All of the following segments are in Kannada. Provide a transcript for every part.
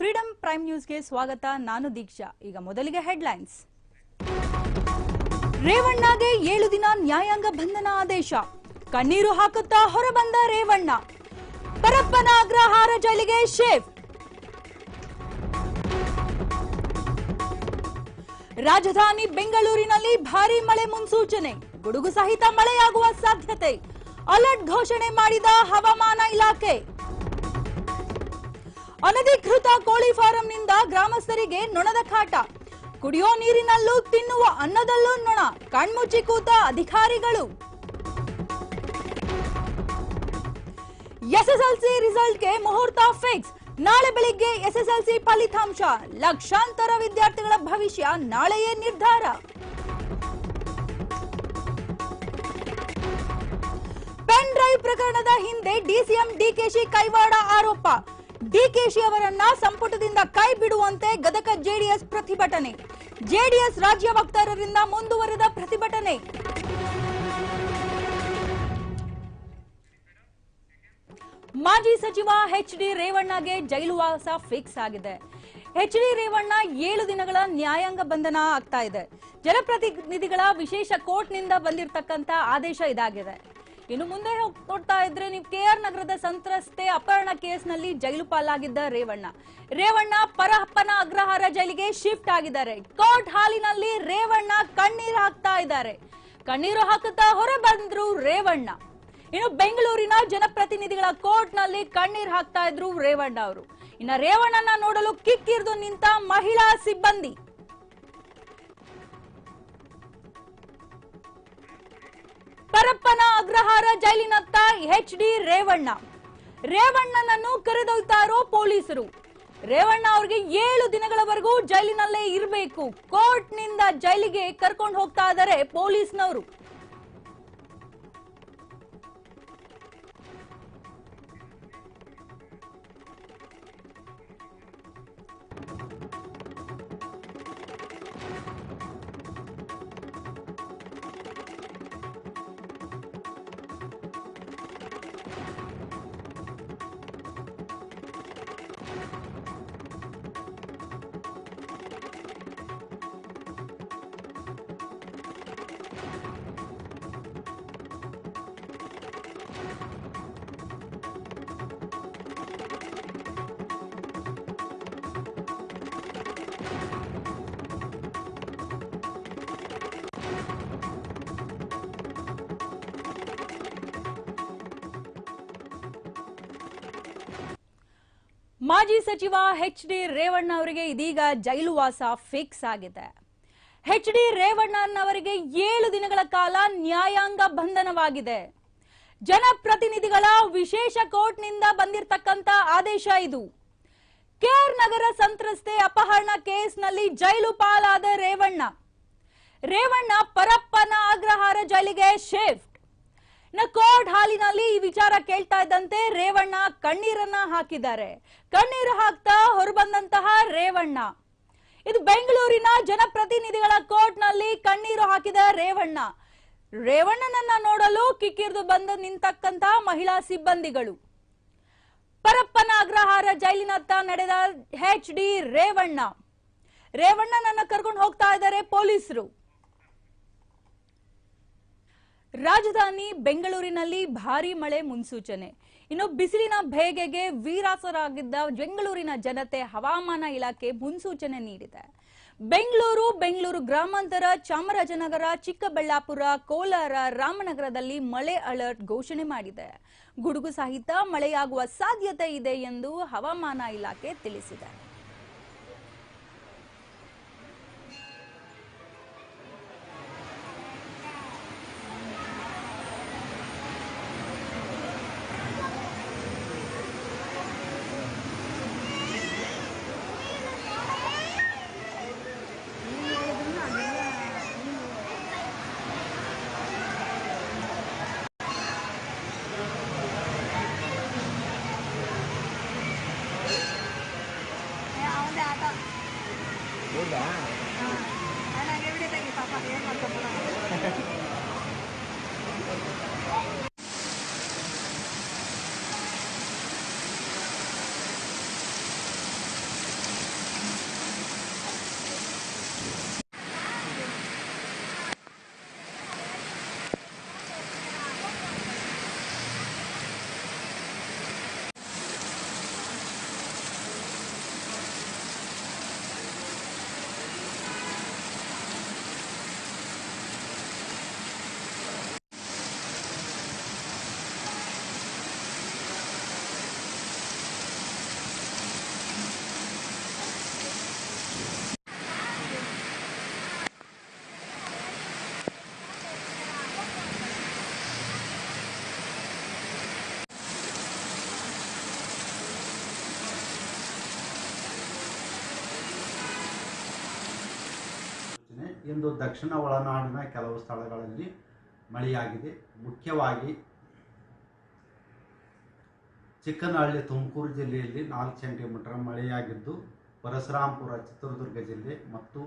ಫ್ರೀಡಂ ಪ್ರೈಮ್ ನ್ಯೂಸ್ಗೆ ಸ್ವಾಗತ. ನಾನು ದೀಕ್ಷಾ. ಈಗ ಮೊದಲಿಗೆ ಹೆಡ್ಲೈನ್ಸ್. ರೇವಣ್ಣಗೆ ಏಳು ದಿನ ನ್ಯಾಯಾಂಗ ಬಂಧನ ಆದೇಶ. ಕಣ್ಣೀರು ಹಾಕುತ್ತಾ ಹೊರಬಂದ ರೇವಣ್ಣ. ಪರಪ್ಪನ ಅಗ್ರಹಾರ ಜೈಲಿಗೆ ಶಿಫ್ಟ್ ರಾಜಧಾನಿ ಬೆಂಗಳೂರಿನಲ್ಲಿ ಭಾರೀ ಮಳೆ ಮುನ್ಸೂಚನೆ. ಗುಡುಗು ಸಹಿತ ಮಳೆಯಾಗುವ ಸಾಧ್ಯತೆ. ಅಲರ್ಟ್ ಘೋಷಣೆ ಮಾಡಿದ ಹವಾಮಾನ ಇಲಾಖೆ. ಅನಧಿಕೃತ ಕೋಳಿ ಫಾರಂನಿಂದ ಗ್ರಾಮಸ್ಥರಿಗೆ ನೊಣದ ಕಾಟ. ಕುಡಿಯೋ ನೀರಿನಲ್ಲೂ ತಿನ್ನುವ ಅನ್ನದಲ್ಲೂ ನೊಣ. ಕಣ್ಮುಚ್ಚಿ ಕೂತ ಅಧಿಕಾರಿಗಳು. ಎಸ್ಎಸ್ಎಲ್ಸಿ ರಿಸಲ್ಟ್ಗೆ ಮುಹೂರ್ತ ಫಿಕ್ಸ್. ನಾಳೆ ಬೆಳಿಗ್ಗೆ ಎಸ್ಎಸ್ಎಲ್ಸಿ ಫಲಿತಾಂಶ. ಲಕ್ಷಾಂತರ ವಿದ್ಯಾರ್ಥಿಗಳ ಭವಿಷ್ಯ ನಾಳೆಯೇ ನಿರ್ಧಾರ. ಪೆನ್ ಡ್ರೈವ್ ಪ್ರಕರಣದ ಹಿಂದೆ ಡಿಸಿಎಂ ಡಿಕೆಶಿ ಕೈವಾಡ ಆರೋಪ. ಡಿಕೆಶಿ ಅವರನ್ನ ಸಂಪುಟದಿಂದ ಕೈ ಬಿಡುವಂತೆ ಗದಗ ಜೆಡಿಎಸ್ ಪ್ರತಿಭಟನೆ. ಜೆಡಿಎಸ್ ರಾಜ್ಯ ವಕ್ತಾರರಿಂದ ಮುಂದುವರೆದ ಪ್ರತಿಭಟನೆ. ಮಾಜಿ ಸಚಿವ ಎಚ್ ಡಿ ರೇವಣ್ಣಗೆ ಜೈಲುವಾಸ ಫಿಕ್ಸ್ ಆಗಿದೆ. ಎಚ್ ಡಿ ರೇವಣ್ಣ ಏಳು ದಿನಗಳ ನ್ಯಾಯಾಂಗ ಬಂಧನ ಆಗ್ತಾ ಇದೆ. ಜನಪ್ರತಿನಿಧಿಗಳ ವಿಶೇಷ ಕೋರ್ಟ್ನಿಂದ ಬಂದಿರತಕ್ಕಂತ ಆದೇಶ ಇದಾಗಿದೆ. ಇನ್ನು ಮುಂದೆ ನೋಡ್ತಾ ಇದ್ರೆ ನೀವು ಕೆಆರ್ ನಗರದ ಸಂತ್ರಸ್ತೆ ಅಪಹರಣ ಕೇಸ್ನಲ್ಲಿ ಜೈಲು ಪಾಲಾಗಿದ್ದ ರೇವಣ್ಣ. ರೇವಣ್ಣ ಪರಪ್ಪನ ಅಗ್ರಹಾರ ಜೈಲಿಗೆ ಶಿಫ್ಟ್ ಆಗಿದ್ದಾರೆ. ಕೋರ್ಟ್ ಹಾಲಿನಲ್ಲಿ ರೇವಣ್ಣ ಕಣ್ಣೀರು ಹಾಕ್ತಾ ಇದ್ದಾರೆ. ಕಣ್ಣೀರು ಹಾಕುತ್ತಾ ಹೊರ ಬಂದ್ರು ರೇವಣ್ಣ. ಇನ್ನು ಬೆಂಗಳೂರಿನ ಜನಪ್ರತಿನಿಧಿಗಳ ಕೋರ್ಟ್ನಲ್ಲಿ ಕಣ್ಣೀರ್ ಹಾಕ್ತಾ ಇದ್ರು ರೇವಣ್ಣ ಅವರು. ಇನ್ನ ರೇವಣ್ಣನ ನೋಡಲು ಕಿಕ್ಕಿರಿದು ನಿಂತ ಮಹಿಳಾ ಸಿಬ್ಬಂದಿ. ಪರಪ್ಪನ ಅಗ್ರಹಾರ ಜೈಲಿನತ್ತ ಎಚ್ ಡಿ ರೇವಣ್ಣ. ರೇವಣ್ಣನನ್ನು ಕರೆದೊಯ್ತಾರೋ ಪೊಲೀಸರು. ರೇವಣ್ಣ ಅವರಿಗೆ ಏಳು ದಿನಗಳವರೆಗೂ ಜೈಲಿನಲ್ಲೇ ಇರಬೇಕು. ಕೋರ್ಟ್ನಿಂದ ಜೈಲಿಗೆ ಕರ್ಕೊಂಡು ಹೋಗ್ತಾ ಇದ್ದಾರೆ ಪೊಲೀಸ್ನವರು. ಮಾಜಿ ಸಚಿವ ಎಚ್ ಡಿ ರೇವಣ್ಣ ಅವರಿಗೆ ಇದೀಗ ಜೈಲುವಾಸ ಫಿಕ್ಸ್ ಆಗಿದೆ. ಎಚ್ ಡಿ ರೇವಣ್ಣನವರಿಗೆ ಏಳು ದಿನಗಳ ಕಾಲ ನ್ಯಾಯಾಂಗ ಬಂಧನವಾಗಿದೆ. ಜನಪ್ರತಿನಿಧಿಗಳ ವಿಶೇಷ ಕೋರ್ಟ್ನಿಂದ ಬಂದಿರತಕ್ಕಂತ ಆದೇಶ ಇದು. ಕೆಆರ್ ನಗರ ಸಂತ್ರಸ್ತೆ ಅಪಹರಣ ಕೇಸ್ನಲ್ಲಿ ಜೈಲು ಪಾಲಾದ ರೇವಣ್ಣ. ರೇವಣ್ಣ ಪರಪ್ಪನ ಅಗ್ರಹಾರ ಜೈಲಿಗೆ ಶಿಫ್ಟ್ ನ ಕೋರ್ಟ್ ಹಾಲಿನಲ್ಲಿ ಈ ವಿಚಾರ ಕೇಳ್ತಾ ಇದ್ದಂತೆ ರೇವಣ್ಣ ಕಣ್ಣೀರನ್ನ ಹಾಕಿದ್ದಾರೆ. ಕಣ್ಣೀರು ಹಾಕ್ತಾ ಹೊರಬಂದಂತಹ ರೇವಣ್ಣ. ಇದು ಬೆಂಗಳೂರಿನ ಜನಪ್ರತಿನಿಧಿಗಳ ಕೋರ್ಟ್ನಲ್ಲಿ ಕಣ್ಣೀರು ಹಾಕಿದ ರೇವಣ್ಣ. ರೇವಣ್ಣನನ್ನ ನೋಡಲು ಕಿಕ್ಕಿರಿದು ಬಂದು ನಿಂತಕ್ಕಂತಹ ಮಹಿಳಾ ಸಿಬ್ಬಂದಿಗಳು. ಪರಪ್ಪನ ಅಗ್ರಹಾರ ಜೈಲಿನತ್ತ ನಡೆದ ಹೆಚ್ ಡಿ ರೇವಣ್ಣ. ರೇವಣ್ಣನನ್ನ ಕರ್ಕೊಂಡು ಹೋಗ್ತಾ ಇದ್ದಾರೆ ಪೊಲೀಸರು. ರಾಜಧಾನಿ ಬೆಂಗಳೂರಿನಲ್ಲಿ ಭಾರೀ ಮಳೆ ಮುನ್ಸೂಚನೆ. ಇನ್ನು ಬಿಸಿಲಿನ ಬೇಗೆಗೆ ವೀರಾಸರಾಗಿದ್ದ ಬೆಂಗಳೂರಿನ ಜನತೆ ಹವಾಮಾನ ಇಲಾಖೆ ಮುನ್ಸೂಚನೆ ನೀಡಿದೆ. ಬೆಂಗಳೂರು ಬೆಂಗಳೂರು ಗ್ರಾಮಾಂತರ, ಚಾಮರಾಜನಗರ, ಚಿಕ್ಕಬಳ್ಳಾಪುರ, ಕೋಲಾರ, ರಾಮನಗರದಲ್ಲಿ ಮಳೆ ಅಲರ್ಟ್ ಘೋಷಣೆ ಮಾಡಿದೆ. ಗುಡುಗು ಸಹಿತ ಮಳೆಯಾಗುವ ಸಾಧ್ಯತೆ ಇದೆ ಎಂದು ಹವಾಮಾನ ಇಲಾಖೆ ತಿಳಿಸಿದೆ. ಇಂದು ದಕ್ಷಿಣ ಒಳನಾಡಿನ ಕೆಲವು ಸ್ಥಳಗಳಲ್ಲಿ ಮಳೆಯಾಗಿದೆ. ಮುಖ್ಯವಾಗಿ ಚಿಕ್ಕನಹಳ್ಳಿ ತುಮಕೂರು ಜಿಲ್ಲೆಯಲ್ಲಿ ನಾಲ್ಕು ಸೆಂಟಿಮೀಟರ್ ಮಳೆಯಾಗಿದ್ದು, ಪರಶುರಾಂಪುರ, ಚಿತ್ರದುರ್ಗ ಜಿಲ್ಲೆ ಮತ್ತು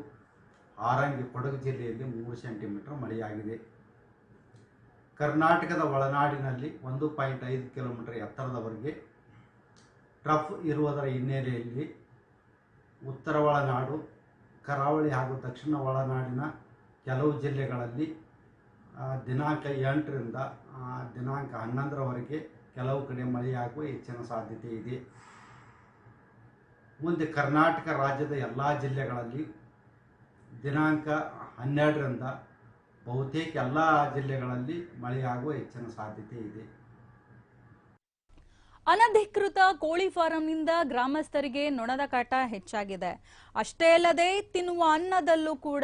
ಹಾರಂಗಿ, ಕೊಡಗು ಜಿಲ್ಲೆಯಲ್ಲಿ ಮೂರು ಸೆಂಟಿಮೀಟರ್ ಮಳೆಯಾಗಿದೆ. ಕರ್ನಾಟಕದ ಒಳನಾಡಿನಲ್ಲಿ ಒಂದು ಪಾಯಿಂಟ್ ಐದು ಕಿಲೋಮೀಟರ್ ಎತ್ತರದವರೆಗೆ ಟ್ರಫ್ ಇರುವುದರ ಹಿನ್ನೆಲೆಯಲ್ಲಿ ಉತ್ತರ ಒಳನಾಡು ಕರಾವಳಿ ಹಾಗೂ ದಕ್ಷಿಣ ಒಳನಾಡಿನ ಕೆಲವು ಜಿಲ್ಲೆಗಳಲ್ಲಿ ದಿನಾಂಕ ಎಂಟರಿಂದ ದಿನಾಂಕ ಹನ್ನೊಂದರವರೆಗೆ ಕೆಲವು ಕಡೆ ಮಳೆಯಾಗುವ ಹೆಚ್ಚಿನ ಸಾಧ್ಯತೆ ಇದೆ. ಮುಂದೆ ಕರ್ನಾಟಕ ರಾಜ್ಯದ ಎಲ್ಲ ಜಿಲ್ಲೆಗಳಲ್ಲಿ ದಿನಾಂಕ ಹನ್ನೆರಡರಿಂದ ಬಹುತೇಕ ಎಲ್ಲ ಜಿಲ್ಲೆಗಳಲ್ಲಿ ಮಳೆಯಾಗುವ ಹೆಚ್ಚಿನ ಸಾಧ್ಯತೆ ಇದೆ. ಅನಧಿಕೃತ ಕೋಳಿ ಫಾರಂನಿಂದ ಗ್ರಾಮಸ್ಥರಿಗೆ ನೊಣದ ಕಾಟ ಹೆಚ್ಚಾಗಿದೆ. ಅಷ್ಟೇ ಅಲ್ಲದೆ ತಿನ್ನುವ ಅನ್ನದಲ್ಲೂ ಕೂಡ,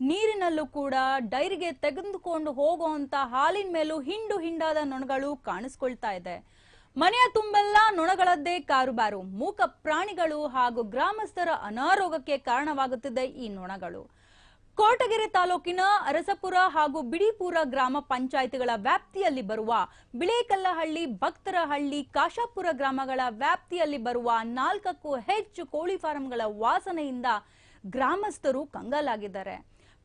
ನೀರಿನಲ್ಲೂ ಕೂಡ ಡೈರಿಗೆ ತೆಗೆದುಕೊಂಡು ಹೋಗುವಂತ ಹಾಲಿನ ಮೇಲೂ ಹಿಂಡು ಹಿಂಡಾದ ನೊಣಗಳು ಕಾಣಿಸ್ಕೊಳ್ತಾ ಇದೆ. ಮನೆಯ ತುಂಬೆಲ್ಲ ನೊಣಗಳದ್ದೇ ಕಾರುಬಾರು. ಮೂಕ ಪ್ರಾಣಿಗಳು ಹಾಗೂ ಗ್ರಾಮಸ್ಥರ ಅನಾರೋಗ್ಯಕ್ಕೆ ಕಾರಣವಾಗುತ್ತಿದೆ ಈ ನೊಣಗಳು. ಕೋಟಗೆರೆ ತಾಲೂಕಿನ ಅರಸಪುರ ಹಾಗೂ ಬಿಡಿಪುರ ಗ್ರಾಮ ಪಂಚಾಯಿತಿಗಳ ವ್ಯಾಪ್ತಿಯಲ್ಲಿ ಬರುವ ಬಿಳೇಕಲ್ಲಹಳ್ಳಿ, ಭಕ್ತರಹಳ್ಳಿ, ಕಾಶಾಪುರ ಗ್ರಾಮಗಳ ವ್ಯಾಪ್ತಿಯಲ್ಲಿ ಬರುವ ನಾಲ್ಕಕ್ಕೂ ಹೆಚ್ಚು ಕೋಳಿ ಫಾರಂಗಳ ವಾಸನೆಯಿಂದ ಗ್ರಾಮಸ್ಥರು ಕಂಗಾಲಾಗಿದ್ದಾರೆ.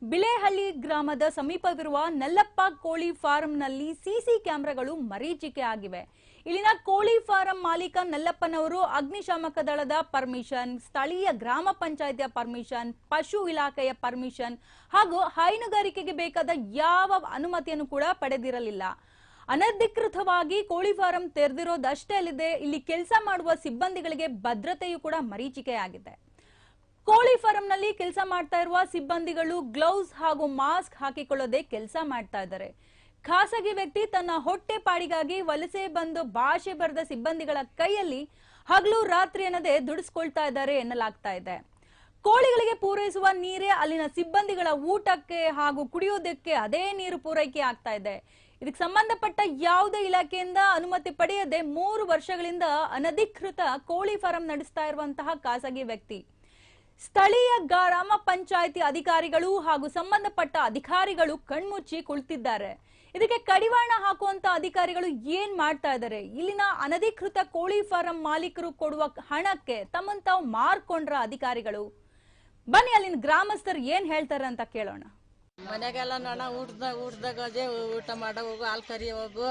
ಬಿಳೇಹಳ್ಳಿ ಗ್ರಾಮದ ಸಮೀಪವಿರುವ ನೆಲ್ಲಪ್ಪ ಕೋಳಿ ಫಾರಂನಲ್ಲಿ ಸಿಸಿ ಕ್ಯಾಮೆರಾಗಳು ಮರೀಚಿಕೆ ಆಗಿವೆ. ಇಲ್ಲಿನ ಕೋಳಿ ಫಾರಂ ಮಾಲೀಕ ನಲ್ಲಪ್ಪನವರು ಅಗ್ನಿಶಾಮಕ ದಳದ ಪರ್ಮಿಷನ್, ಸ್ಥಳೀಯ ಗ್ರಾಮ ಪಂಚಾಯತಿಯ ಪರ್ಮಿಷನ್, ಪಶು ಇಲಾಖೆಯ ಪರ್ಮಿಷನ್ ಹಾಗೂ ಹೈನುಗಾರಿಕೆಗೆ ಬೇಕಾದ ಯಾವ ಅನುಮತಿಯನ್ನು ಕೂಡ ಪಡೆದಿರಲಿಲ್ಲ. ಅನಧಿಕೃತವಾಗಿ ಕೋಳಿ ಫಾರಂ ತೆರೆದಿರೋದಷ್ಟೇ ಅಲ್ಲದೆ ಇಲ್ಲಿ ಕೆಲಸ ಮಾಡುವ ಸಿಬ್ಬಂದಿಗಳಿಗೆ ಭದ್ರತೆಯೂ ಕೂಡ ಮರೀಚಿಕೆಯಾಗಿದೆ. ಕೋಳಿ ಫಾರಂನಲ್ಲಿ ಕೆಲಸ ಮಾಡ್ತಾ ಇರುವ ಸಿಬ್ಬಂದಿಗಳು ಗ್ಲೌಸ್ ಹಾಗೂ ಮಾಸ್ಕ್ ಹಾಕಿಕೊಳ್ಳದೆ ಕೆಲಸ ಮಾಡ್ತಾ ಇದ್ದಾರೆ. ಖಾಸಗಿ ವ್ಯಕ್ತಿ ತನ್ನ ಹೊಟ್ಟೆ ಪಾಡಿಗಾಗಿ ವಲಸೆ ಬಂದು ಭಾಷೆ ಬರೆದ ಸಿಬ್ಬಂದಿಗಳ ಕೈಯಲ್ಲಿ ಹಗಲು ರಾತ್ರಿ ಅನ್ನದೇ ದುಡಿಸ್ಕೊಳ್ತಾ ಇದ್ದಾರೆ ಎನ್ನಲಾಗ್ತಾ ಇದೆ. ಕೋಳಿಗಳಿಗೆ ಪೂರೈಸುವ ನೀರೇ ಅಲ್ಲಿನ ಸಿಬ್ಬಂದಿಗಳ ಊಟಕ್ಕೆ ಹಾಗೂ ಕುಡಿಯೋದಕ್ಕೆ ಅದೇ ನೀರು ಪೂರೈಕೆ ಆಗ್ತಾ ಇದೆ. ಇದಕ್ಕೆ ಸಂಬಂಧಪಟ್ಟ ಯಾವುದೇ ಇಲಾಖೆಯಿಂದ ಅನುಮತಿ ಪಡೆಯದೆ ಮೂರು ವರ್ಷಗಳಿಂದ ಅನಧಿಕೃತ ಕೋಳಿ ಫಾರಂ ನಡೆಸ್ತಾ ಇರುವಂತಹ ಖಾಸಗಿ ವ್ಯಕ್ತಿ. ಸ್ಥಳೀಯ ಗ್ರಾಮ ಪಂಚಾಯಿತಿ ಅಧಿಕಾರಿಗಳು ಹಾಗೂ ಸಂಬಂಧಪಟ್ಟ ಅಧಿಕಾರಿಗಳು ಕಣ್ಮುಚ್ಚಿ ಕುಳಿತಿದ್ದಾರೆ. ಇದಕ್ಕೆ ಕಡಿವಾಣ ಹಾಕುವಂತ ಅಧಿಕಾರಿಗಳು ಏನ್ ಮಾಡ್ತಾ ಇದ್ದಾರೆ ಇಲ್ಲಿನ ಅನಧಿಕೃತ ಕೋಳಿ ಫಾರಂ ಮಾಲೀಕರು ಕೊಡುವ ಹಣಕ್ಕೆ ತಮ್ಮನ್ ತಾವು ಮಾರ್ಕೊಂಡ್ರ ಅಧಿಕಾರಿಗಳು. ಬನ್ನಿ ಅಲ್ಲಿನ ಗ್ರಾಮಸ್ಥರು ಏನ್ ಹೇಳ್ತಾರೆ ಅಂತ ಕೇಳೋಣ. ಮನೆಗೆಲ್ಲ ನೋಡ ಊಟದಾಗ ಊಟದಾಗ ಅದೇ ಊಟ ಮಾಡ ಹೋಗು ಹಾಲ್ ಕರಿ ಹೋಗು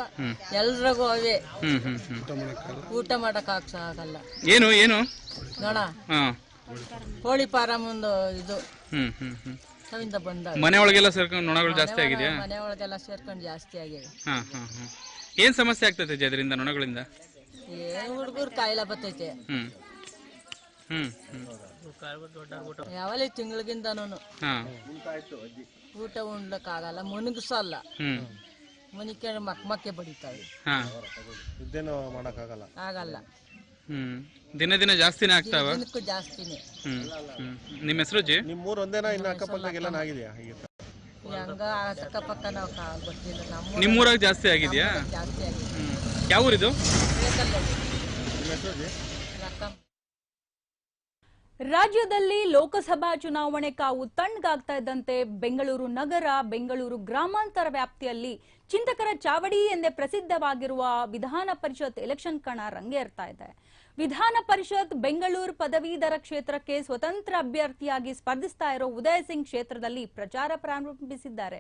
ಎಲ್ರಿಗೂ ಹ್ಮ್ ಊಟ ಮಾಡಕ್ ಆಗಲ್ಲ. ಏನು ಏನು? ನೋಡ ಕೋಳಿ ಫಾರಂ ಒಂದು ಇದು. ಹ್ಮ್ ಹ್ಮ್ ಹ್ಮ್ ಅವಿಂದ ಬಂದಾಗ ಮನೆ ಒಳಗೆಲ್ಲ ಸೇರ್ಕೊಂಡು ನೊಣಗಳು ಜಾಸ್ತಿ ಆಗಿದೆಯಾ? ಮನೆ ಒಳಗೆಲ್ಲ ಸೇರ್ಕೊಂಡು ಜಾಸ್ತಿ ಆಗಿದೆ. ಹಾ ಹಾ ಹಾ. ಏನ್ ಸಮಸ್ಯೆ ಆಗ್ತೈತೆ ಅಜ್ಜಿ ಅದರಿಂದ ನೊಣಗಳಿಂದ? ಏನ್ ಹುಡುಗರು ಕಾಯಿಲೆ ಬರ್ತೈತೆ. ಹ್ಮ್. ಹ್ಮ್ ಹ್ಮ್. ಯಾವಲ್ಲಿ ತಿಂಗಳಿಗಿಂದನೂ ಹಾ. ಊಟ ಉಣ್ಲಕ್ ಆಗಲ್ಲ ಮುನುಗ್ಸಲ್ಲ ಹ್ಮ್. ಮುನಿಕೆ ಮಕ್ ಮಕ್ಕೆ ಬಡಿತಾವೆ. ಹಾ. ಮಾಡೋಕ್ಕಾಗಲ್ಲ. ಆಗಲ್ಲ. ಹ್ಮ್. ದಿನ ದಿನ ಜಾಸ್ತಿನೇ ಆಗ್ತಾವ ದಿನಕ್ಕೂ ಜಾಸ್ತಿನೇ. ಹ್ಮ್ ಹ್ಮ್. ನಿಮ್ಮ ಹೆಸರು ಜಿ? ನಿಮ್ಮ ಊರು ಒಂದೇನಾ ಇನ್ನು ಅಕ್ಕಪಕ್ಕದಾಗೆಲ್ಲ ಆಗಿದೆಯಾ? ಹೀಗೆ. ಹಂಗ ಅಕ್ಕಪಕ್ಕ ನಾವು ಕಾ- ಗೊತ್ತಿಲ್ಲ. ನಮ್ಮ ನಿಮ್ಮೂರಾಗ ಜಾಸ್ತಿ ಆಗಿದೆಯಾ? ಜಾಸ್ತಿ ಆಗಿದೆ ಹ್ಮ್. ಯಾವ ಊರಿದು ನಿಮ್ಮ ಹೆಸರು ಜಿ? ರೊಕ್ಕ ರಾಜ್ಯದಲ್ಲಿ ಲೋಕಸಭಾ ಚುನಾವಣೆ ಕಾವು ತಣ್ಣಗಾಗ್ತಾ ಇದ್ದಂತೆ ಬೆಂಗಳೂರು ನಗರ ಬೆಂಗಳೂರು ಗ್ರಾಮಾಂತರ ವ್ಯಾಪ್ತಿಯಲ್ಲಿ ಚಿಂತಕರ ಚಾವಡಿ ಎಂದೇ ಪ್ರಸಿದ್ಧವಾಗಿರುವ ವಿಧಾನ ಪರಿಷತ್ ಎಲೆಕ್ಷನ್ ಕಣ ರಂಗೇರ್ತಾ ಇದೆ. ವಿಧಾನ ಪರಿಷತ್ ಬೆಂಗಳೂರು ಪದವೀಧರ ಕ್ಷೇತ್ರಕ್ಕೆ ಸ್ವತಂತ್ರ ಅಭ್ಯರ್ಥಿಯಾಗಿ ಸ್ಪರ್ಧಿಸ್ತಾ ಇರೋ ಉದಯ್ ಸಿಂಗ್ ಕ್ಷೇತ್ರದಲ್ಲಿ ಪ್ರಚಾರ ಪ್ರಾರಂಭಿಸಿದ್ದಾರೆ.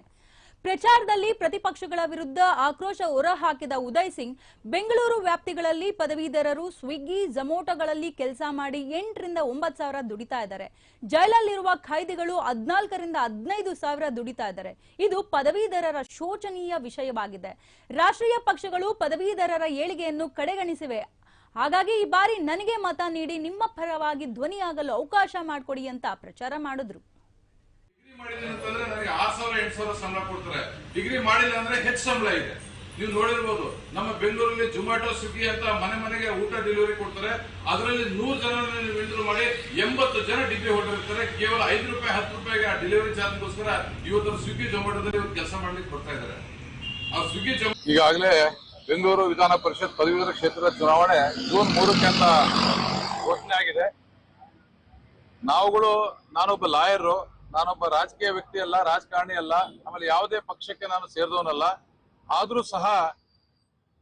ಪ್ರಚಾರದಲ್ಲಿ ಪ್ರತಿಪಕ್ಷಗಳ ವಿರುದ್ಧ ಆಕ್ರೋಶ ಹೊರಹಾಕಿದ ಉದಯ್ ಸಿಂಗ್ ಬೆಂಗಳೂರು ವ್ಯಾಪ್ತಿಗಳಲ್ಲಿ ಪದವೀಧರರು ಸ್ವಿಗ್ಗಿ ಜಮೋಟೋಗಳಲ್ಲಿ ಕೆಲಸ ಮಾಡಿ ಎಂಟರಿಂದ ಒಂಬತ್ತು ಸಾವಿರ ದುಡಿತಾ ಇದ್ದಾರೆ. ಜೈಲಲ್ಲಿರುವ ಖೈದಿಗಳು ಹದಿನಾಲ್ಕರಿಂದ ಹದಿನೈದು ಸಾವಿರ ದುಡಿತಾ ಇದ್ದಾರೆ. ಇದು ಪದವೀಧರರ ಶೋಚನೀಯ ವಿಷಯವಾಗಿದೆ. ರಾಷ್ಟ್ರೀಯ ಪಕ್ಷಗಳು ಪದವೀಧರರ ಏಳಿಗೆಯನ್ನು ಕಡೆಗಣಿಸಿವೆ. ಹಾಗಾಗಿ ಈ ಬಾರಿ ನನಗೆ ಮತ ನೀಡಿ ನಿಮ್ಮ ಪರವಾಗಿ ಧ್ವನಿಯಾಗಲು ಅವಕಾಶ ಮಾಡಿಕೊಡಿ ಅಂತ ಪ್ರಚಾರ ಮಾಡಿದ್ರು. ಡಿಗ್ರಿ ಮಾಡಿದ್ದೀನಿ ಅಂತಂದ್ರೆ ನನಗೆ ಆರ್ ಸಾವಿರ ಎಂಟು ಸಾವಿರ ಸಂಬಳ ಕೊಡ್ತಾರೆ. ಡಿಗ್ರಿ ಮಾಡಿಲ್ಲ ಅಂದ್ರೆ ಹೆಚ್ಚು ಸಂಬಳ ಇದೆ. ನೀವು ನೋಡಿರ್ಬೋದು ನಮ್ಮ ಬೆಂಗಳೂರಲ್ಲಿ ಜೊಮ್ಯಾಟೊ ಸ್ವಿಗ್ಗಿ ಅಂತ ಮನೆ ಮನೆಗೆ ಊಟ ಡೆಲಿವರಿ ಕೊಡ್ತಾರೆ. ಅದರಲ್ಲಿ ನೂರು ಜನ ವಿಂಡ್ರು ಮಾಡಿ ಎಂಬತ್ತು ಜನ ಡಿಗ್ರಿ ಹೊರಟಿರ್ತಾರೆ ಕೇವಲ ಐದು ರೂಪಾಯಿ ಹತ್ತು ರೂಪಾಯಿಗೆ ಆ ಡೆಲಿವರಿ ಚಾರ್ಜ್ಗೋಸ್ಕರ ಇವತ್ತು ಸ್ವಿಗ್ಗಿ ಜೊಮ್ಯಾಟೊದಲ್ಲಿ ಇವತ್ತು ಕೆಲಸ ಮಾಡ್ಲಿಕ್ಕೆ ಕೊಡ್ತಾ ಇದ್ದಾರೆ. ಆ ಸ್ವಿಗ್ಗಿ ಜೊಮ್ಯಾಟೊ ಈಗಾಗಲೇ ಬೆಂಗಳೂರು ವಿಧಾನ ಪರಿಷತ್ ಪದವೀಧರ ಕ್ಷೇತ್ರದ ಚುನಾವಣೆ ಜೂನ್ ಮೂರಕ್ಕೆ ಅಂತ ಘೋಷಣೆ ಆಗಿದೆ. ನಾವುಗಳು, ನಾನೊಬ್ಬ ಲಾಯರು, ನಾನೊಬ್ಬ ರಾಜಕೀಯ ವ್ಯಕ್ತಿ ಅಲ್ಲ, ರಾಜಕಾರಣಿ ಅಲ್ಲ ಆಮೇಲೆ ಯಾವುದೇ ಪಕ್ಷಕ್ಕೆ ನಾನು ಸೇರಿದವನಲ್ಲ. ಆದರೂ ಸಹ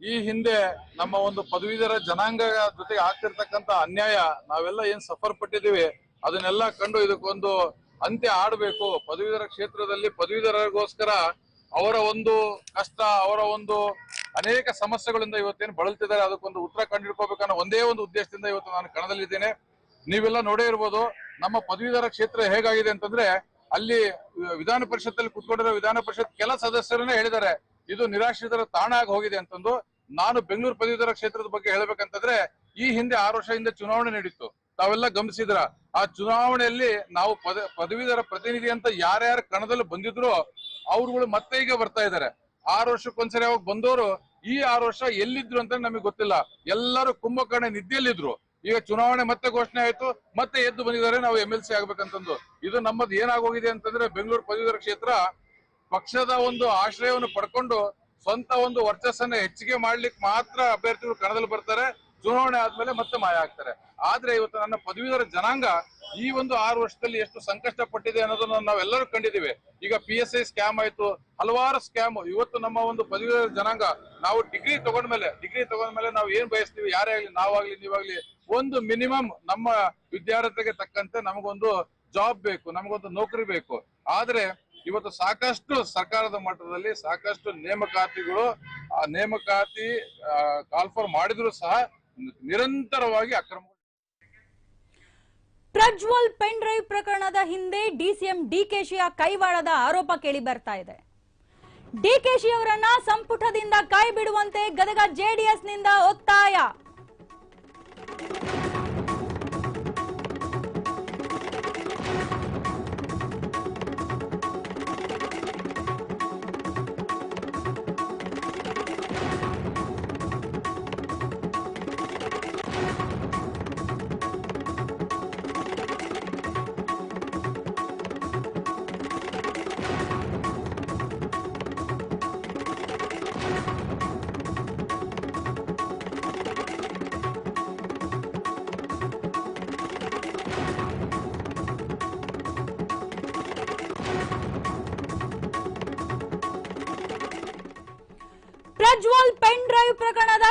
ಈ ಹಿಂದೆ ನಮ್ಮ ಒಂದು ಪದವೀಧರ ಜನಾಂಗ ಜೊತೆಗೆ ಆಗ್ತಿರ್ತಕ್ಕಂತ ಅನ್ಯಾಯ, ನಾವೆಲ್ಲ ಏನ್ ಸಫರ್ ಪಟ್ಟಿದೀವಿ ಅದನ್ನೆಲ್ಲ ಕಂಡು ಇದಕ್ಕೊಂದು ಅಂತ್ಯ ಆಡಬೇಕು. ಪದವೀಧರ ಕ್ಷೇತ್ರದಲ್ಲಿ ಪದವೀಧರರಿಗೋಸ್ಕರ ಅವರ ಒಂದು ಕಷ್ಟ, ಅವರ ಒಂದು ಅನೇಕ ಸಮಸ್ಯೆಗಳಿಂದ ಇವತ್ತೇನು ಬಳಲ್ತಿದ್ದಾರೆ, ಅದಕ್ಕೊಂದು ಉತ್ತರ ಕಂಡುಹಿಡ್ಕೋಬೇಕನ್ನೋ ಒಂದೇ ಒಂದು ಉದ್ದೇಶದಿಂದ ಇವತ್ತು ನಾನು ಕಣದಲ್ಲಿದ್ದೇನೆ. ನೀವೆಲ್ಲ ನೋಡೇ ಇರ್ಬೋದು, ನಮ್ಮ ಪದವೀಧರ ಕ್ಷೇತ್ರ ಹೇಗಾಗಿದೆ ಅಂತಂದ್ರೆ, ಅಲ್ಲಿ ವಿಧಾನ ಪರಿಷತ್ತಲ್ಲಿ ಕುತ್ಕೊಂಡಿರೋ ವಿಧಾನ ಪರಿಷತ್ ಕೆಲ ಸದಸ್ಯರನ್ನೇ ಹೇಳಿದ್ದಾರೆ, ಇದು ನಿರಾಶ್ರಿತರ ತಾಣ ಆಗಿ ಹೋಗಿದೆ ಅಂತಂದು ನಾನು ಬೆಂಗಳೂರು ಪದವೀಧರ ಕ್ಷೇತ್ರದ ಬಗ್ಗೆ ಹೇಳ್ಬೇಕಂತಂದ್ರೆ, ಈ ಹಿಂದೆ ಆರು ವರ್ಷ ಹಿಂದೆ ಚುನಾವಣೆ ನಡೀತು ತಾವೆಲ್ಲ ಗಮನಿಸಿದ್ರ, ಆ ಚುನಾವಣೆಯಲ್ಲಿ ನಾವು ಪದ, ಪದವೀಧರ ಪ್ರತಿನಿಧಿ ಅಂತ ಯಾರ್ಯಾರು ಕಣದಲ್ಲಿ ಬಂದಿದ್ರು, ಅವ್ರುಗಳು ಮತ್ತೆ ಈಗ ಬರ್ತಾ ಇದ್ದಾರೆ. ಆರು ವರ್ಷಕ್ಕೊಂದ್ಸರಿ ಅವಾಗ ಬಂದವರು ಈ ಆರು ವರ್ಷ ಎಲ್ಲಿದ್ರು ಅಂತ ನಮಗೆ ಗೊತ್ತಿಲ್ಲ. ಎಲ್ಲರೂ ಕುಂಭಕರ್ಣ ನಿದ್ದೆಯಲ್ಲಿದ್ರು. ಈಗ ಚುನಾವಣೆ ಮತ್ತೆ ಘೋಷಣೆ ಆಯ್ತು, ಮತ್ತೆ ಎದ್ದು ಬಂದಿದ್ದಾರೆ, ನಾವು ಎಂ ಎಲ್ ಸಿ ಆಗ್ಬೇಕಂತಂದು. ಇದು ನಮ್ಮದು ಏನಾಗೋಗಿದೆ ಅಂತಂದ್ರೆ ಬೆಂಗಳೂರು ಪದವೀಧರ ಕ್ಷೇತ್ರ ಪಕ್ಷದ ಒಂದು ಆಶ್ರಯವನ್ನು ಪಡ್ಕೊಂಡು ಸ್ವಂತ ಒಂದು ವರ್ಚಸ್ಸನ್ನ ಹೆಚ್ಚಿಗೆ ಮಾಡ್ಲಿಕ್ಕೆ ಮಾತ್ರ ಅಭ್ಯರ್ಥಿಗಳು ಕಣದಲ್ಲಿ ಬರ್ತಾರೆ. ಚುನಾವಣೆ ಆದ್ಮೇಲೆ ಮತ್ತೆ ಮಾಯ ಆಗ್ತಾರೆ. ಆದ್ರೆ ಇವತ್ತು ನನ್ನ ಪದವೀಧರ ಜನಾಂಗ ಈ ಒಂದು ಆರು ವರ್ಷದಲ್ಲಿ ಎಷ್ಟು ಸಂಕಷ್ಟ ಪಟ್ಟಿದೆ ಅನ್ನೋದನ್ನ ನಾವೆಲ್ಲರೂ ಕಂಡಿದ್ದೀವಿ. ಈಗ ಪಿ ಎಸ್ ಐ ಸ್ಕ್ಯಾಮ್ ಆಯ್ತು, ಹಲವಾರು ಸ್ಕ್ಯಾಮ್ ಇವತ್ತು ನಮ್ಮ ಒಂದು ಪದವೀಧರ ಜನಾಂಗ ನಾವು ಡಿಗ್ರಿ ತಗೊಂಡ್ಮೇಲೆ ಡಿಗ್ರಿ ತಗೊಂಡ್ಮೇಲೆ ನಾವು ಏನ್ ಬಯಸ್ತೀವಿ? ಯಾರೇ ಆಗ್ಲಿ, ನಾವಾಗ್ಲಿ, ನೀವಾಗ್ಲಿ, ಒಂದು ಮಿನಿಮಮ್ ನಮ್ಮ ವಿದ್ಯಾರ್ಥಿಗೆ ತಕ್ಕಂತೆ ನಮಗೊಂದು ಜಾಬ್ ಬೇಕು, ನಮಗೊಂದು ನೌಕರಿ ಬೇಕು. ಆದ್ರೆ ಇವತ್ತು ಸಾಕಷ್ಟು ಸರ್ಕಾರದ ಮಟ್ಟದಲ್ಲಿ ಸಾಕಷ್ಟು ನೇಮಕಾತಿಗಳು, ಆ ನೇಮಕಾತಿ ಕಾಲ್ಫರ್ ಮಾಡಿದ್ರು ಸಹ ನಿರಂತರವಾಗಿ ಅಕ್ರಮ ಪ್ರಜ್ವಲ್ ಪೆನ್ ಡ್ರೈವ್ ಪ್ರಕರಣದ ಹಿಂದೆ ಡಿಸಿಎಂ ಡಿಕೆಶಿಯ ಕೈವಾಡದ ಆರೋಪ ಕೇಳಿ ಬರ್ತಾ ಇದೆ. ಡಿಕೆಶಿ ಅವರನ್ನ ಸಂಪುಟದಿಂದ ಕೈ ಬಿಡುವಂತೆ ಗದಗ ಜೆಡಿಎಸ್ನಿಂದ ಒತ್ತಾಯ.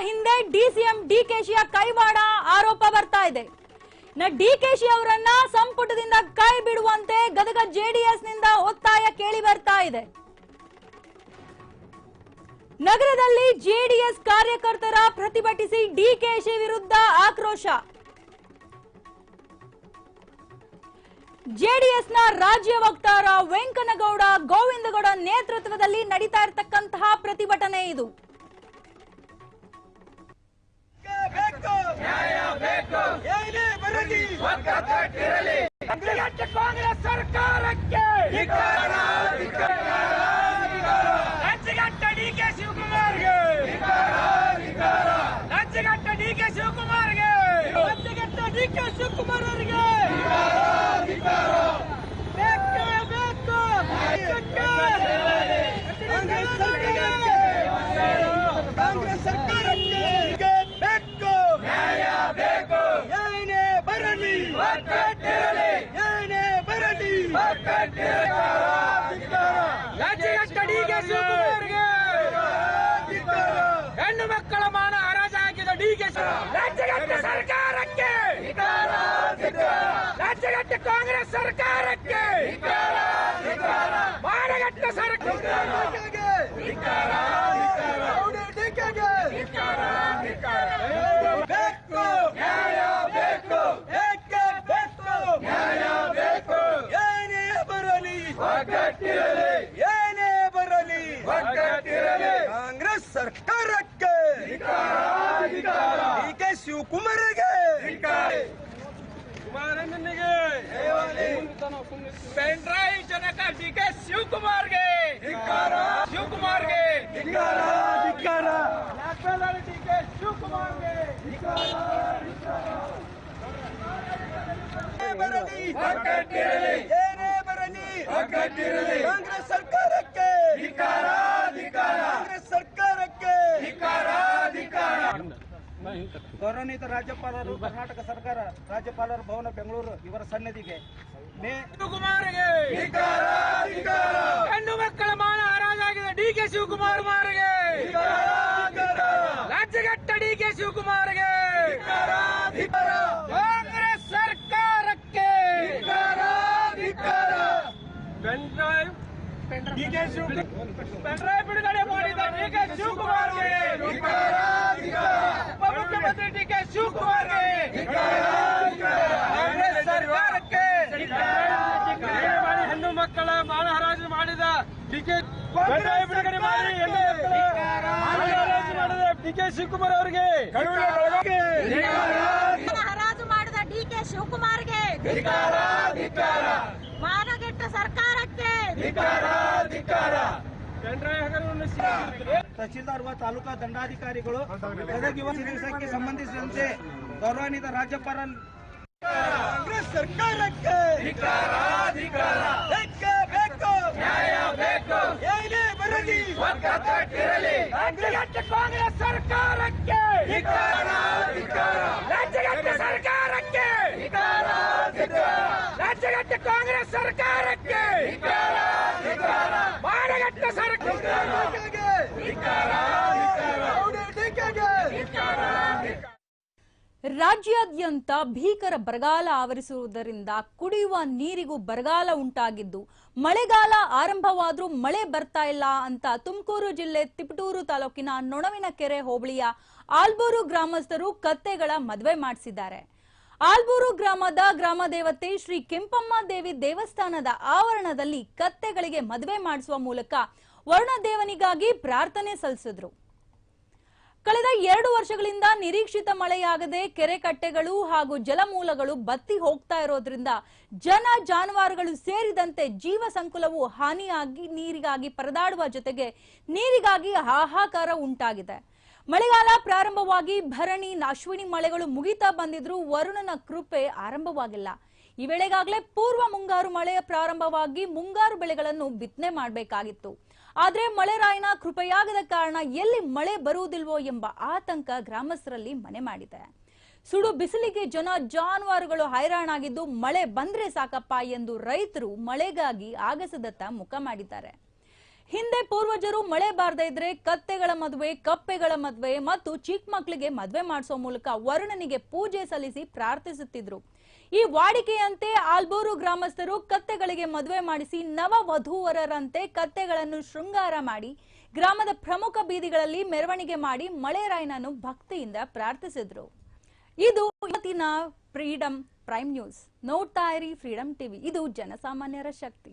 ಹಿಂದೆ ಡಿಸಿಎಂ ಡಿಕೆಶಿಯ ಕೈವಾಡ ಆರೋಪ ಬರ್ತಾ ಇದೆ. ಡಿಕೆಶಿ ಅವರನ್ನ ಸಂಪುಟದಿಂದ ಕೈ ಬಿಡುವಂತೆ ಗದಗ ಜೆಡಿಎಸ್ನಿಂದ ಒತ್ತಾಯ ಕೇಳಿ ಬರ್ತಾ ಇದೆ. ನಗರದಲ್ಲಿ ಜೆಡಿಎಸ್ ಕಾರ್ಯಕರ್ತರ ಪ್ರತಿಭಟಿಸಿ ಡಿಕೆಶಿ ವಿರುದ್ಧ ಆಕ್ರೋಶ. ಜೆಡಿಎಸ್ನ ರಾಜ್ಯ ವಕ್ತಾರ ವೆಂಕನಗೌಡ ಗೋವಿಂದಗೌಡ ನೇತೃತ್ವದಲ್ಲಿ ನಡೀತಾ ಇರತಕ್ಕಂತಹ ಪ್ರತಿಭಟನೆ ಇದು. ಕಾಂಗ್ರೆಸ್. ಸರ್ಕಾರಕ್ಕೆ ರಾಜ್ಯಘಟ್ಟ ಡಿ ಕೆ ಶಿವಕುಮಾರ್ಗೆ ರಾಜ್ಯಘಟ್ಟ ಡಿ ಕೆ ಶಿವಕುಮಾರ್ಗೆ ರಾಜ್ಯಘಟ್ಟ ಡಿ ಕೆ ಶಿವಕುಮಾರ್ ಅವರಿಗೆ ಬೇಕು ಬೇಕು ಕಾಂಗ್ರೆಸ್ ಸರ್ಕಾರಕ್ಕೆ ಬೇಕು ನ್ಯಾಯ ಬೇಕು ಏನೇ ಬರಲಿ ಏನೇ ಬರಲಿ ರಾಜ್ಯಘಟ್ಟ ಡಿ ಕೆ ಶಿವಕುಮಾರ್ಗೆ ಹೆಣ್ಣು ಮಕ್ಕಳ ಮಾನ ಹರಾಜಾಗಿದ ಡಿ ಕೆ ರಾಜ್ಯಘಟ್ಟ ಸರ್ಕಾರಕ್ಕೆ! ರಾಜ್ಯಘಟ್ಟ ಕಾಂಗ್ರೆಸ್ ಸರ್ಕಾರಕ್ಕೆ! ಮಾಡಗಟ್ಟ ಸರ್ಕಾರಕ್ಕೆ! ಬೇಕು! ನ್ಯಾಯ ಬೇಕು? ಬೇಕು ನ್ಯಾಯ ಬೇಕು ಏನೇ ಬರಲಿ? ಒಗ್ಗಟ್ಟಿರಲಿ ಏನೇ ಬರಲಿ? ಒಗ್ಗಟ್ಟಿರಲಿ. ಕಾಂಗ್ರೆಸ್ ಸರ್ಕಾರಕ್ಕೆ? ಧಿಕಾರ ಕೆ ಶಿವಕುಮಾರ್ಗೆ ಕುಮಾರಣ್ಣನಿಗೆ ಪೆನ್ ಡ್ರೈವ್ ಜನಕ ಡಿ ಕೆ ಶಿವಕುಮಾರ್ಗೆ! ಶಿವಕುಮಾರ್ಗೆ ಡಿ ಕೆ ಶಿವಕುಮಾರ್ಗೆ! ಬರಲಿ! ಏನೇ ಬರಲಿ! ಒಗ್ಗಟ್ಟಿರಲಿ ಕಾಂಗ್ರೆಸ್ ಸರ್ಕಾರಕ್ಕೆ! ಕಾಂಗ್ರೆಸ್ ಸರ್ಕಾರಕ್ಕೆ ಗೌರವಾನ್ವಿತ ರಾಜ್ಯಪಾಲರು ಕರ್ನಾಟಕ ಸರ್ಕಾರ ರಾಜ್ಯಪಾಲರ ಭವನ ಬೆಂಗಳೂರು ಇವರ ಸನ್ನಿಧಿಗೆ. ಮೇ ಶಿವಕುಮಾರ್ಗೆ ಹೆಣ್ಣು ಮಕ್ಕಳ ಮಾನ ಹರಾಜಾಗಿದೆ ಡಿ ಕೆ ಶಿವಕುಮಾರ್ ಮಾರ್ಗೆ ರಾಜ್ಯಘಟ್ಟ ಡಿ ಕೆ ಶಿವಕುಮಾರ್ಗೆ ಕಾಂಗ್ರೆಸ್ ಸರ್ಕಾರಕ್ಕೆ pen drive D K Shivakumar pen drive ಬಿಡುಗಡೆ ಮಾಡಿದ ಡಿ ಕೆ ಶಿವಕುಮಾರ್ಗೆ ಉಪಮುಖ್ಯಮಂತ್ರಿ ಡಿ ಕೆ ಶಿವಕುಮಾರ್ಗೆ ಕಾಂಗ್ರೆಸ್ ಸರ್ಕಾರಕ್ಕೆ ಹೆಣ್ಣು ಮಕ್ಕಳ ಮಾನ ಹರಾಜು ಮಾಡಿದ ಡಿ ಕೆ ಬಿಡುಗಡೆ ಮಾಡಿ ಹೆಣ್ಣು ಮಕ್ಕಳ ಮಾನ ಹರಾಜು ಮಾಡಿದ ಡಿ ಕೆ ಶಿವಕುಮಾರ್ ಅವರಿಗೆ। ಹರಾಜು ಮಾಡಿದ ಡಿ ಕೆ ಶಿವಕುಮಾರ್ಗೆ. ಮಾನಗೆಟ್ಟ ಸರ್ಕಾರಕ್ಕೆ. ತಹಶೀಲ್ದಾರ್ ವ ತಾಲೂಕಾ ದಂಡಾಧಿಕಾರಿಗಳು ಗದಗ ಯುವ ಸಿರಿಸಕ್ಕೆ ಸಂಬಂಧಿಸಿದಂತೆ ಗೌರವಾನ್ವಿತ ರಾಜ್ಯಪಾಲ ಕಾಂಗ್ರೆಸ್ ಸರ್ಕಾರಕ್ಕೆ ಬೇಕೇ ಬೇಕು. ನ್ಯಾಯ ಬೇಕು. ಏನೇ ಬರಲಿ. ರಾಜ್ಯಘಟ್ಟ ಕಾಂಗ್ರೆಸ್ ಸರ್ಕಾರಕ್ಕೆ. ರಾಜ್ಯಘಟ್ಟ ಸರ್ಕಾರಕ್ಕೆ. ರಾಜ್ಯಘಟ್ಟ ಕಾಂಗ್ರೆಸ್ ಸರ್ಕಾರಕ್ಕೆ. ಮಾಡಘಟ್ಟ ಸರ್ಕಾರಕ್ಕೆ ರಾಜ್ಯಾದ್ಯಂತ ಭೀಕರ ಬರಗಾಲ ಆವರಿಸುವುದರಿಂದ ಕುಡಿಯುವ ನೀರಿಗೂ ಬರಗಾಲ ಉಂಟಾಗಿದ್ದು, ಮಳೆಗಾಲ ಆರಂಭವಾದರೂ ಮಳೆ ಬರ್ತಾ ಇಲ್ಲ ಅಂತ ತುಮಕೂರು ಜಿಲ್ಲೆ ತಿಪಟೂರು ತಾಲೂಕಿನ ನೊಣವಿನ ಕೆರೆ ಹೋಬಳಿಯ ಆಲ್ಬೂರು ಗ್ರಾಮಸ್ಥರು ಕತ್ತೆಗಳ ಮದುವೆ ಮಾಡಿಸಿದ್ದಾರೆ. ಆಲ್ಬೂರು ಗ್ರಾಮದ ಗ್ರಾಮ ದೇವತೆ ಶ್ರೀ ಕೆಂಪಮ್ಮ ದೇವಿ ದೇವಸ್ಥಾನದ ಆವರಣದಲ್ಲಿ ಕತ್ತೆಗಳಿಗೆ ಮದುವೆ ಮಾಡಿಸುವ ಮೂಲಕ ವರುಣದೇವನಿಗಾಗಿ ಪ್ರಾರ್ಥನೆ ಸಲ್ಲಿಸಿದ್ರು. ಕಳೆದ ಎರಡು ವರ್ಷಗಳಿಂದ ನಿರೀಕ್ಷಿತ ಮಳೆಯಾಗದೆ ಕೆರೆ ಕಟ್ಟೆಗಳು ಹಾಗೂ ಜಲಮೂಲಗಳು ಬತ್ತಿ ಹೋಗ್ತಾ ಇರೋದ್ರಿಂದ ಜನ ಜಾನುವಾರುಗಳು ಸೇರಿದಂತೆ ಜೀವ ಸಂಕುಲವು ಹಾನಿಯಾಗಿ ನೀರಿಗಾಗಿ ಪರದಾಡುವ ಜೊತೆಗೆ ನೀರಿಗಾಗಿ ಹಾಹಾಕಾರ ಉಂಟಾಗಿದೆ. ಮಳೆಗಾಲ ಪ್ರಾರಂಭವಾಗಿ ಭರಣಿ ಅಶ್ವಿನಿ ಮಳೆಗಳು ಮುಗಿತಾ ಬಂದಿದ್ರೂ ವರುಣನ ಕೃಪೆ ಆರಂಭವಾಗಿಲ್ಲ. ಈ ವೇಳೆಗಾಗಲೇ ಪೂರ್ವ ಮುಂಗಾರು ಮಳೆ ಪ್ರಾರಂಭವಾಗಿ ಮುಂಗಾರು ಬೆಳೆಗಳನ್ನು ಬಿತ್ತನೆ ಮಾಡಬೇಕಾಗಿತ್ತು. ಆದ್ರೆ ಮಳೆರಾಯನ ಕೃಪೆಯಾಗದ ಕಾರಣ ಎಲ್ಲಿ ಮಳೆ ಬರುವುದಿಲ್ವೋ ಎಂಬ ಆತಂಕ ಗ್ರಾಮಸ್ಥರಲ್ಲಿ ಮನೆ ಮಾಡಿದೆ. ಸುಡು ಬಿಸಿಲಿಗೆ ಜನ ಜಾನುವಾರುಗಳು ಹೈರಾಣಾಗಿದ್ದು ಮಳೆ ಬಂದ್ರೆ ಸಾಕಪ್ಪ ಎಂದು ರೈತರು ಮಳೆಗಾಗಿ ಆಗಸದತ್ತ ಮುಖ ಮಾಡಿದ್ದಾರೆ. ಹಿಂದೆ ಪೂರ್ವಜರು ಮಳೆ ಬಾರದೇ ಇದ್ರೆ ಕತ್ತೆಗಳ ಮದುವೆ, ಕಪ್ಪೆಗಳ ಮದುವೆ ಮತ್ತು ಚಿಕ್ಕ ಮಕ್ಕಳಿಗೆ ಮದುವೆ ಮಾಡಿಸೋ ಮೂಲಕ ವರುಣನಿಗೆ ಪೂಜೆ ಸಲ್ಲಿಸಿ ಪ್ರಾರ್ಥಿಸುತ್ತಿದ್ರು. ಈ ವಾಡಿಕೆಯಂತೆ ಆಲ್ಬೂರು ಗ್ರಾಮಸ್ಥರು ಕತ್ತೆಗಳಿಗೆ ಮದುವೆ ಮಾಡಿಸಿ ನವ ವಧುವರರಂತೆ ಕತ್ತೆಗಳನ್ನು ಶೃಂಗಾರ ಮಾಡಿ ಗ್ರಾಮದ ಪ್ರಮುಖ ಬೀದಿಗಳಲ್ಲಿ ಮೆರವಣಿಗೆ ಮಾಡಿ ಮಳೆರಾಯನನ್ನು ಭಕ್ತಿಯಿಂದ ಪ್ರಾರ್ಥಿಸಿದ್ರು. ಇದು ಇವತ್ತಿನ ಫ್ರೀಡಂ ಪ್ರೈಮ್ ನ್ಯೂಸ್. ನೋಡ್ತಾ ಇರಿ ಫ್ರೀಡಂ ಟಿವಿ. ಇದು ಜನಸಾಮಾನ್ಯರ ಶಕ್ತಿ.